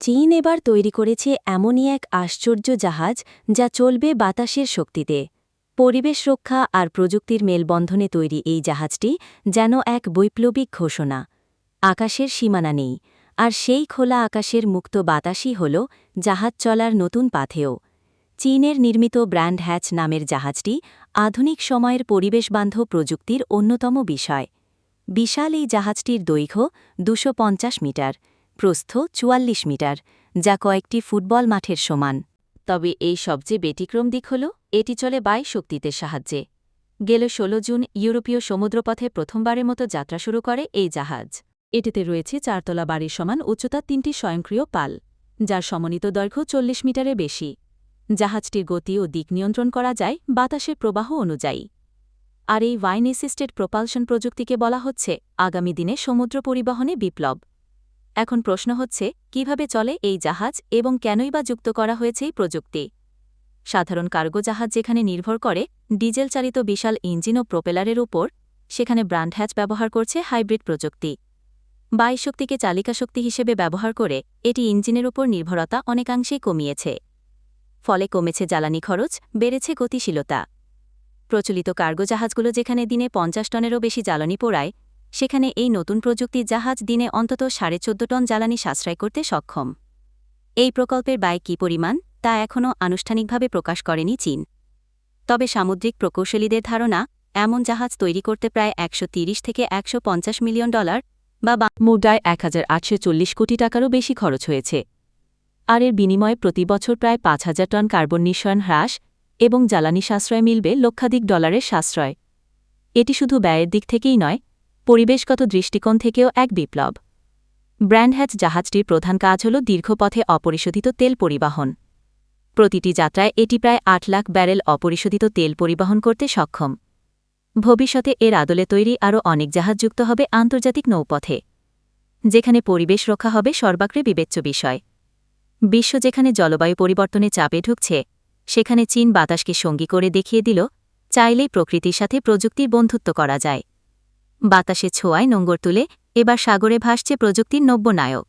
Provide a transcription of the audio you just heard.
চীন এবার তৈরি করেছে এমনই এক আশ্চর্য জাহাজ যা চলবে বাতাসের শক্তিতে। পরিবেশ রক্ষা আর প্রযুক্তির মেলবন্ধনে তৈরি এই জাহাজটি যেন এক বৈপ্লবিক ঘোষণা। আকাশের সীমানা নেই, আর সেই খোলা আকাশের মুক্ত বাতাসই হল জাহাজ চলার নতুন পাথেও চীনের নির্মিত ব্র্যান্ড হ্যাচ নামের জাহাজটি আধুনিক সময়ের পরিবেশবান্ধব প্রযুক্তির অন্যতম বিষয়। বিশাল এই জাহাজটির দৈর্ঘ্য দুশো মিটার। প্রস্থ চুয়াল্লিশ মিটার, যা কয়েকটি ফুটবল মাঠের সমান। তবে এই সবচেয়ে ব্যতিক্রম দিক হল, এটি চলে বায়ু শক্তিতে সাহায্যে। গেল ১৬ জুন ইউরোপীয় সমুদ্রপথে প্রথমবারের মতো যাত্রা শুরু করে এই জাহাজ। এটিতে রয়েছে চারতলা বাড়ির সমান উচ্চতা তিনটি স্বয়ংক্রিয় পাল, যার সমন্বিত দৈর্ঘ্য চল্লিশ মিটারে বেশি। জাহাজটির গতি ও দিক নিয়ন্ত্রণ করা যায় বাতাসের প্রবাহ অনুযায়ী। আর এই ওয়াইন অ্যাসিস্টেড প্রপালশন প্রযুক্তিকে বলা হচ্ছে, আগামী দিনে সমুদ্র পরিবহনে বিপ্লব। এখন প্রশ্ন হচ্ছে, কীভাবে চলে এই জাহাজ এবং কেনই বা যুক্ত করা হয়েছে এই প্রযুক্তি? সাধারণ কার্গো জাহাজ যেখানে নির্ভর করে ডিজেল চালিত বিশাল ইঞ্জিন ও প্রোপেলারের উপর, সেখানে ব্রান্ড হ্যাচ ব্যবহার করছে হাইব্রিড প্রযুক্তি। বায়ুশক্তিকে চালিকা শক্তি হিসেবে ব্যবহার করে, এটি ইঞ্জিনের উপর নির্ভরতা অনেকাংশেই কমিয়েছে। ফলে কমেছে জ্বালানি খরচ, বেড়েছে গতিশীলতা। প্রচলিত কার্গো জাহাজগুলো যেখানে দিনে পঞ্চাশ টনেরও বেশি জ্বালানি পোড়ায় সেখানে এই নতুন প্রযুক্তি জাহাজ দিনে অন্তত সাড়ে চোদ্দ টন জ্বালানি সাশ্রয় করতে সক্ষম। এই প্রকল্পের ব্যয় কী পরিমাণ, তা এখনও আনুষ্ঠানিকভাবে প্রকাশ করেনি চীন। তবে সামুদ্রিক প্রকৌশলীদের ধারণা, এমন জাহাজ তৈরি করতে প্রায় একশো থেকে একশো পঞ্চাশ মিলিয়ন ডলার বা মুদ্রায় এক কোটি টাকারও বেশি খরচ হয়েছে। আর এর বিনিময়ে প্রতি বছর প্রায় পাঁচ হাজার টন কার্বন নিঃসরণ হ্রাস এবং জ্বালানি সাশ্রয় মিলবে লক্ষাধিক ডলারের সাশ্রয়। এটি শুধু ব্যয়ের দিক থেকেই নয় পরিবেশগত দৃষ্টিকোণ থেকেও এক বিপ্লব। ব্র্যান্ড হ্যাচ জাহাজটির প্রধান কাজ হল দীর্ঘপথে অপরিশোধিত তেল পরিবহন। প্রতিটি যাত্রায় এটি প্রায় আট লাখ ব্যারেল অপরিশোধিত তেল পরিবহন করতে সক্ষম। ভবিষ্যতে এর আদলে তৈরি আরও অনেক জাহাজ যুক্ত হবে আন্তর্জাতিক নৌপথে, যেখানে পরিবেশ রক্ষা হবে সর্বাগ্রে বিবেচ্য বিষয়। বিশ্ব যেখানে জলবায়ু পরিবর্তনে চাপে ঢুকছে, সেখানে চীন বাতাসকে সঙ্গী করে দেখিয়ে দিল, চাইলেই প্রকৃতির সাথে প্রযুক্তির বন্ধুত্ব করা যায়। বাতাসে ছোঁয়ায় নোঙ্গর তুলে এবার সাগরে ভাসছে প্রযুক্তির নব্য নায়ক